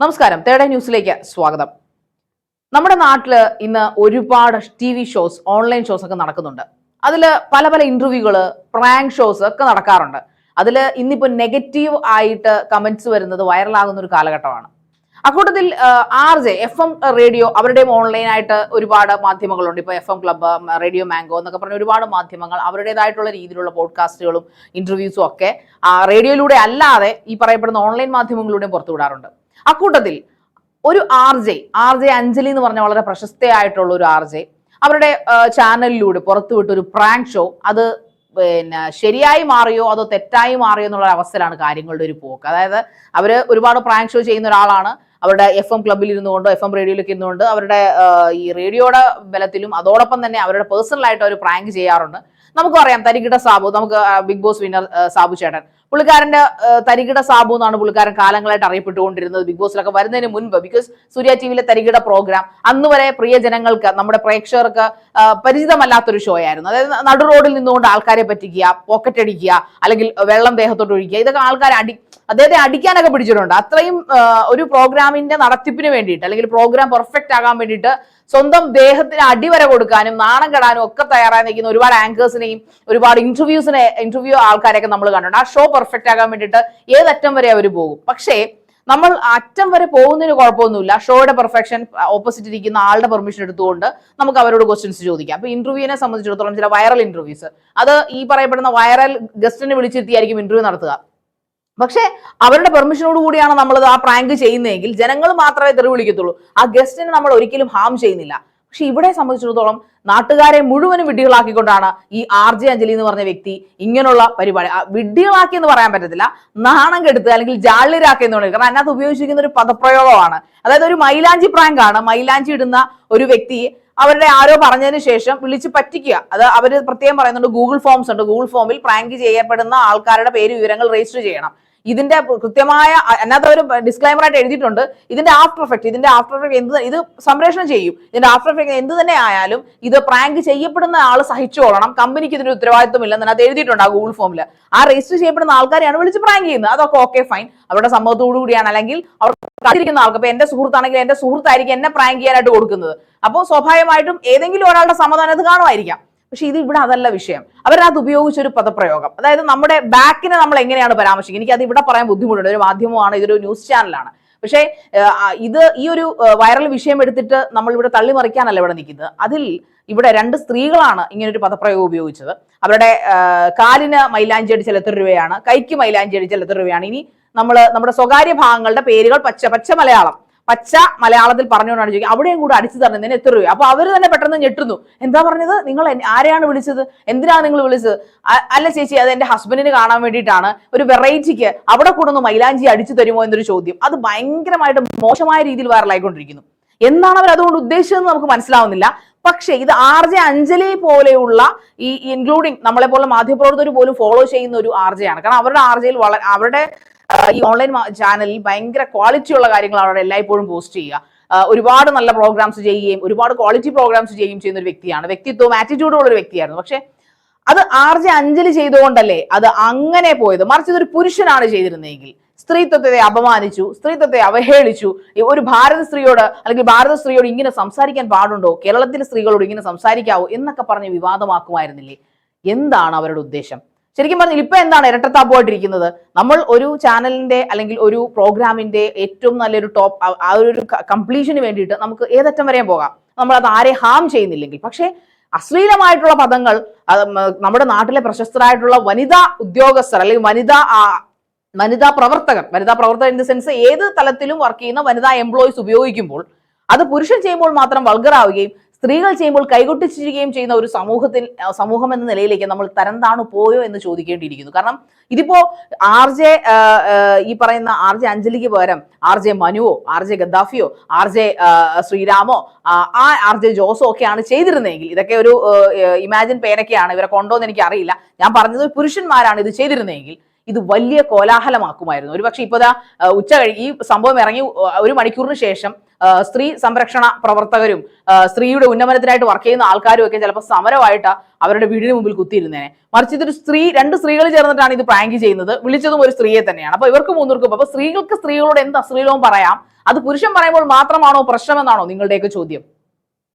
നമസ്കാരം. തേർഡ് ന്യൂസിലേക്ക് സ്വാഗതം. നമ്മുടെ നാട്ടിൽ ഇന്ന് ഒരുപാട് T V shows online shows ഒക്കെ നടക്കുന്നുണ്ട്. അതിൽ പല പല ഇന്റർവ്യൂകൾ പ്രാങ്ക് ഷോസ് ഒക്കെ നടക്കാറുണ്ട്. അതിൽ ഇന്നിപ്പോൾ നെഗറ്റീവ് ആയിട്ട് കമന്റ്സ് വരുന്നത് വൈറലാകുന്ന ഒരു കാലഘട്ടമാണ്. അക്കൂട്ടത്തിൽ R J F M radio അവരുടെയും ഓൺലൈനായിട്ട് ഒരുപാട് മാധ്യമങ്ങളുണ്ട്. ഇപ്പോൾ F M Club Radio Mango എന്നൊക്കെ പറഞ്ഞ ഒരുപാട് മാധ്യമങ്ങൾ അവരുടേതായിട്ടുള്ള രീതിയിലുള്ള പോഡ്കാസ്റ്റുകളും ഇന്റർവ്യൂസും ഒക്കെ റേഡിയോയിലൂടെ അല്ലാതെ ഈ പറയപ്പെടുന്ന ഓൺലൈൻ മാധ്യമങ്ങളിലൂടെയും പുറത്തുവിടാറുണ്ട്. അക്കൂട്ടത്തിൽ ഒരു R J R J Anjali എന്ന് പറഞ്ഞ വളരെ പ്രശസ്തയായിട്ടുള്ള ഒരു ആർ ജെ അവരുടെ ചാനലിലൂടെ പുറത്തുവിട്ട ഒരു പ്രാങ്ക് ഷോ അത് പിന്നെ ശരിയായി മാറിയോ അതോ തെറ്റായി മാറിയോ എന്നുള്ള അവസ്ഥയിലാണ് കാര്യങ്ങളുടെ ഒരു പോക്ക്. അതായത് അവർ ഒരുപാട് പ്രാങ്ക് ഷോ ചെയ്യുന്ന ഒരാളാണ്. അവരുടെ എഫ് എം ക്ലബിൽ ഇരുന്നുകൊണ്ട് എഫ് എം റേഡിയോയിലൊക്കെ ഇരുന്നുകൊണ്ട് അവരുടെ ഈ റേഡിയോയുടെ ബലത്തിലും അതോടൊപ്പം തന്നെ അവരുടെ പേഴ്സണലായിട്ട് അവർ പ്രാങ്ക് ചെയ്യാറുണ്ട്. നമുക്കും അറിയാം തരികിട സാബു നമുക്ക് ബിഗ് ബോസ് വിന്നർ സാബു ചേട്ടൻ. പുള്ളിക്കാരന്റെ തരികിട സാബു എന്നാണ് പുള്ളിക്കാരൻ കാലങ്ങളായിട്ട് അറിയപ്പെട്ടുകൊണ്ടിരുന്നത് ബിഗ് ബോസിലൊക്കെ വരുന്നതിന് മുൻപ്. ബിക്കോസ് സൂര്യ ടി വിയിലെ തരികിട പ്രോഗ്രാം അന്ന് വരെ പ്രിയ ജനങ്ങൾക്ക് നമ്മുടെ പ്രേക്ഷകർക്ക് പരിചിതമല്ലാത്തൊരു ഷോ ആയിരുന്നു. അതായത് നടു റോഡിൽ നിന്നുകൊണ്ട് ആൾക്കാരെ പറ്റിക്കുക പോക്കറ്റ് അടിക്കുക അല്ലെങ്കിൽ വെള്ളം ദേഹത്തോട്ട് ഒഴിക്കുക ഇതൊക്കെ ആൾക്കാരെ അടി അദ്ദേഹത്തെ അടിക്കാനൊക്കെ പിടിച്ചിട്ടുണ്ട്. അത്രയും ഒരു പ്രോഗ്രാമിന്റെ നടത്തിപ്പിന് വേണ്ടിയിട്ട് അല്ലെങ്കിൽ പ്രോഗ്രാം പെർഫെക്റ്റ് ആകാൻ വേണ്ടിയിട്ട് സ്വന്തം ദേഹത്തിന് അടിവര കൊടുക്കാനും നാണം കെടാനും ഒക്കെ തയ്യാറായി നിൽക്കുന്ന ഒരുപാട് ആങ്കേഴ്സിനെയും ഒരുപാട് ഇന്റർവ്യൂസിനെ ഇന്റർവ്യൂ ആൾക്കാരെയൊക്കെ നമ്മൾ കണ്ടിട്ടുണ്ട്. ആ ഷോ പെർഫെക്റ്റ് ആകാൻ വേണ്ടിയിട്ട് ഏതറ്റം വരെ അവർ പോകും? പക്ഷേ നമ്മൾ അറ്റം വരെ പോകുന്നതിന് കുഴപ്പമൊന്നുമില്ല. ഷോയുടെ പെർഫെക്ഷൻ ഓപ്പോസിറ്റ് ഇരിക്കുന്ന ആളുടെ പെർമിഷൻ എടുത്തുകൊണ്ട് നമുക്ക് അവരോട് ക്വസ്റ്റ്യൻസ് ചോദിക്കാം. അപ്പൊ ഇന്റർവ്യൂവിനെ സംബന്ധിച്ചിടത്തോളം ചില വൈറൽ ഇന്റർവ്യൂസ് അത് ഈ പറയപ്പെടുന്ന വൈറൽ ഗസ്റ്റിനെ വിളിച്ചിരുത്തിയായിരിക്കും ഇന്റർവ്യൂ നടത്തുക. പക്ഷേ അവരുടെ പെർമിഷനോട് കൂടിയാണ് നമ്മൾ ആ പ്രാങ്ക് ചെയ്യുന്നതെങ്കിൽ ജനങ്ങൾ മാത്രമേ തെറി വിളിക്കത്തുള്ളൂ ആ ഗസ്റ്റിനെ നമ്മൾ ഒരിക്കലും ഹാം ചെയ്യുന്നില്ല. പക്ഷെ ഇവിടെ സംബന്ധിച്ചിടത്തോളം നാട്ടുകാരെ മുഴുവനും വിഡ്ഢികളാക്കിക്കൊണ്ടാണ് ഈ ആർ ജെ അഞ്ജലി എന്ന് പറഞ്ഞ വ്യക്തി ഇങ്ങനെയുള്ള പരിപാടി. വിഡ്ഢികളാക്കി എന്ന് പറയാൻ പറ്റത്തില്ല. നാണം കെടുത്ത് അല്ലെങ്കിൽ ജാള്യരാക്കി എന്ന് പറയുന്നത്. കാരണം അതിനകത്ത് ഉപയോഗിച്ചിരിക്കുന്ന ഒരു പദപ്രയോഗമാണ്. അതായത് ഒരു മൈലാഞ്ചി പ്രാങ്കാണ് മൈലാഞ്ചി ഇടുന്ന ഒരു വ്യക്തി അവരുടെ ആരോ പറഞ്ഞതിന് ശേഷം വിളിച്ച് പറ്റിക്കുക. അത് അവർ പ്രത്യേകം പറയുന്നുണ്ട് ഗൂഗിൾ ഫോംസ് ഉണ്ട്. ഗൂഗിൾ ഫോമിൽ പ്രാങ്ക് ചെയ്യപ്പെടുന്ന ആൾക്കാരുടെ പേര് വിവരങ്ങൾ രജിസ്റ്റർ ചെയ്യണം. ഇതിന്റെ കൃത്യമായ അതിനകത്ത് ഒരു ഡിസ്ക്ലൈമർ ആയിട്ട് എഴുതിയിട്ടുണ്ട്. ഇതിന്റെ ആഫ്റ്റർ എഫക്ട് ഇതിന്റെ ആഫ്റ്റർ എഫക്ട് എന്ത് ഇത് സംപ്രേഷണം ചെയ്യും. ഇതിന്റെ ആഫ്റ്റർ എഫക്ട് എന്ത് തന്നെ ആയാലും ഇത് പ്രാങ്ക് ചെയ്യപ്പെടുന്ന ആൾ സഹിച്ചോളണം. കമ്പനിക്ക് ഇതിന്റെ ഉത്തരവാദിത്വം ഇല്ലെന്ന് അതിനകത്ത് എഴുതിയിട്ടുണ്ട് ആ ഗൂഗിൾ ഫോമിൽ ആ രജിസ്റ്റർ ചെയ്യപ്പെടുന്ന ആൾക്കാരെയാണ് വിളിച്ച് പ്രാങ്ക് ചെയ്യുന്നത്. അതൊക്കെ ഓക്കെ ഫൈൻ അവരുടെ സംഭവത്തോടു കൂടിയാണ്. അല്ലെങ്കിൽ അവർ കാത്തിരിക്കുന്ന ആൾക്ക് ഇപ്പൊ എന്റെ സുഹൃത്താണെങ്കിൽ എന്റെ സുഹൃത്തായിരിക്കും എന്നെ പ്രാങ്ക് ചെയ്യാനായിട്ട് കൊടുക്കുന്നത്. അപ്പോൾ സ്വാഭാവികമായിട്ടും ഏതെങ്കിലും ഒരാളുടെ സമ്മതം അത് കാണുമായിരിക്കാം. പക്ഷെ ഇത് ഇവിടെ അതല്ല വിഷയം. അവരത് ഉപയോഗിച്ച ഒരു പദപ്രയോഗം. അതായത് നമ്മുടെ ബാക്കിനെ നമ്മൾ എങ്ങനെയാണ് പരാമർശിക്കുക? എനിക്ക് അത് ഇവിടെ പറയാൻ ബുദ്ധിമുട്ടുണ്ട്. ഒരു മാധ്യമമാണ് ഇതൊരു ന്യൂസ് ചാനലാണ്. പക്ഷേ ഇത് ഈ ഒരു വൈറൽ വിഷയം എടുത്തിട്ട് നമ്മൾ ഇവിടെ തള്ളിമറിക്കാനല്ല ഇവിടെ നിൽക്കുന്നത്. അതിൽ ഇവിടെ രണ്ട് സ്ത്രീകളാണ് ഇങ്ങനെ ഒരു പദപ്രയോഗം ഉപയോഗിച്ചത്. അവരുടെ കാലിന് മൈലാഞ്ചി അടിച്ചാൽ എത്ര രൂപയാണ് കൈക്ക് മൈലാഞ്ചി അടിച്ചാൽ എത്ര രൂപയാണ്. ഇനി നമ്മൾ നമ്മുടെ സ്വകാര്യ ഭാഗങ്ങളുടെ പേരുകൾ പച്ച പച്ച മലയാളം. പച്ച മലയാളത്തിൽ പറഞ്ഞുകൊണ്ടാണ് ചോദിക്കുക അവിടെയും കൂടെ അടിച്ചു തരുന്നതിന് എത്ര രൂപ അപ്പൊ അവർ തന്നെ പെട്ടെന്ന് ഞെട്ടുന്നു. എന്താ പറഞ്ഞത്? നിങ്ങൾ ആരെയാണ് വിളിച്ചത്? എന്തിനാണ് നിങ്ങൾ വിളിച്ചത്? അല്ല ചേച്ചി അത് എന്റെ ഹസ്ബൻഡിന് കാണാൻ വേണ്ടിയിട്ടാണ് ഒരു വെറൈറ്റിക്ക് അവിടെ കൂടെ ഒന്ന് മൈലാഞ്ചി അടിച്ചു തരുമോ എന്നൊരു ചോദ്യം. അത് ഭയങ്കരമായിട്ട് മോശമായ രീതിയിൽ വൈറലായിക്കൊണ്ടിരിക്കുന്നു എന്താണ് അവർ അതുകൊണ്ട് ഉദ്ദേശിച്ചതെന്ന് നമുക്ക് മനസ്സിലാവുന്നില്ല. പക്ഷേ ഇത് ആർ ജെ അഞ്ജലി പോലെയുള്ള ഈ ഇൻക്ലൂഡിങ് നമ്മളെ പോലെ മാധ്യമപ്രവർത്തകർ പോലും ഫോളോ ചെയ്യുന്ന ഒരു ആർ ജെ ആണ് കാരണം അവരുടെ ആർ ജെയിൽ വളരെ അവരുടെ ഈ ഓൺലൈൻ ചാനലിൽ ഭയങ്കര ക്വാളിറ്റി ഉള്ള കാര്യങ്ങളാണ് അവിടെ എല്ലായ്പ്പോഴും പോസ്റ്റ് ചെയ്യുക. ഒരുപാട് നല്ല പ്രോഗ്രാംസ് ചെയ്യുകയും ഒരുപാട് ക്വാളിറ്റി പ്രോഗ്രാംസ് ചെയ്യുകയും ചെയ്യുന്ന ഒരു വ്യക്തിയാണ്. വ്യക്തിത്വവും ആറ്റിറ്റ്യൂഡും ഉള്ള ഒരു വ്യക്തിയായിരുന്നു. പക്ഷെ അത് ആർ ജെ അഞ്ജലി ചെയ്തുകൊണ്ടല്ലേ അത് അങ്ങനെ പോയത്? മറിച്ച് ഇതൊരു പുരുഷനാണ് ചെയ്തിരുന്നതെങ്കിൽ. സ്ത്രീത്വത്തെ അപമാനിച്ചു സ്ത്രീത്വത്തെ അവഹേളിച്ചു. ഒരു ഭാരത സ്ത്രീയോട് അല്ലെങ്കിൽ ഭാരത സ്ത്രീയോട് ഇങ്ങനെ സംസാരിക്കാൻ പാടുണ്ടോ? കേരളത്തിലെ സ്ത്രീകളോട് ഇങ്ങനെ സംസാരിക്കാവോ? എന്നൊക്കെ പറഞ്ഞ് വിവാദമാക്കുമായിരുന്നില്ലേ? എന്താണ് അവരുടെ ഉദ്ദേശം? ശരിക്കും പറഞ്ഞാൽ ഇപ്പൊ എന്താണ് ഇരട്ടത്താപ്പുമായിട്ടിരിക്കുന്നത്? നമ്മൾ ഒരു ചാനലിന്റെ അല്ലെങ്കിൽ ഒരു പ്രോഗ്രാമിന്റെ ഏറ്റവും നല്ലൊരു ടോപ്പ് ആ ഒരു കംപ്ലീഷന് വേണ്ടിയിട്ട് നമുക്ക് ഏതറ്റം വരെയും പോകാം. നമ്മൾ അത് ആരെ ഹാം ചെയ്യുന്നില്ലെങ്കിൽ. പക്ഷേ അശ്ലീലമായിട്ടുള്ള പദങ്ങൾ നമ്മുടെ നാട്ടിലെ പ്രശസ്തരായിട്ടുള്ള വനിതാ ഉദ്യോഗസ്ഥർ അല്ലെങ്കിൽ വനിതാ വനിതാ പ്രവർത്തകർ വനിതാ പ്രവർത്തകർ ഇൻ ദ സെൻസ് ഏത് തലത്തിലും വർക്ക് ചെയ്യുന്ന വനിതാ എംപ്ലോയീസ് ഉപയോഗിക്കുമ്പോൾ അത് പുരുഷൻ ചെയ്യുമ്പോൾ മാത്രം വൾഗറാവുകയും സ്ത്രീകൾ ചെയ്യുമ്പോൾ കൈകൊട്ടിച്ചിരിക്കുകയും ചെയ്യുന്ന ഒരു സമൂഹത്തിൽ സമൂഹം എന്ന നിലയിലേക്ക് നമ്മൾ തരം താണു പോയോ എന്ന് ചോദിക്കേണ്ടിയിരിക്കുന്നു. കാരണം ഇതിപ്പോ ആർ ജെ ഈ പറയുന്ന ആർ ജെ അഞ്ജലിക്ക് പകരം ആർ ജെ മനുവോ ആർ ജെ ഗദ്ദാഫിയോ ആർ ജെ ശ്രീരാമോ ആ, ആർ ജെ ജോസോ ഒക്കെയാണ് ചെയ്തിരുന്നതെങ്കിൽ ഇതൊക്കെ ഒരു ഇമാജിൻ പേരൊക്കെയാണ് ഇവരെ കൊണ്ടോന്ന് എനിക്ക് അറിയില്ല ഞാൻ പറഞ്ഞത് പുരുഷന്മാരാണ് ഇത് ചെയ്തിരുന്നതെങ്കിൽ ഇത് വലിയ കോലാഹലമാക്കുമായിരുന്നു. ഒരുപക്ഷെ ഇപ്പോൾ ഇതാ ഉച്ച കഴി ഈ സംഭവം ഇറങ്ങി ഒരു മണിക്കൂറിന് ശേഷം സ്ത്രീ സംരക്ഷണ പ്രവർത്തകരും സ്ത്രീയുടെ ഉന്നമനത്തിനായിട്ട് വർക്ക് ചെയ്യുന്ന ആൾക്കാരും ഒക്കെ ചിലപ്പോൾ സമരമായിട്ട് അവരുടെ വീടിന് മുമ്പിൽ കുത്തിയിരുന്നേനെ. മറിച്ച് ഇതൊരു സ്ത്രീ രണ്ട് സ്ത്രീകൾ ചേർന്നിട്ടാണ് ഇത് പ്രാങ്ക് ചെയ്യുന്നത്. വിളിച്ചതും ഒരു സ്ത്രീയെ തന്നെയാണ്. അപ്പൊ ഇവർക്ക് മൂന്നൂർക്കും അപ്പൊ സ്ത്രീകൾക്ക് സ്ത്രീകളോട് എന്ത് അശ്ലീലവും പറയാം? അത് പുരുഷൻ പറയുമ്പോൾ മാത്രമാണോ പ്രശ്നമെന്നാണോ നിങ്ങളുടെയൊക്കെ ചോദ്യം?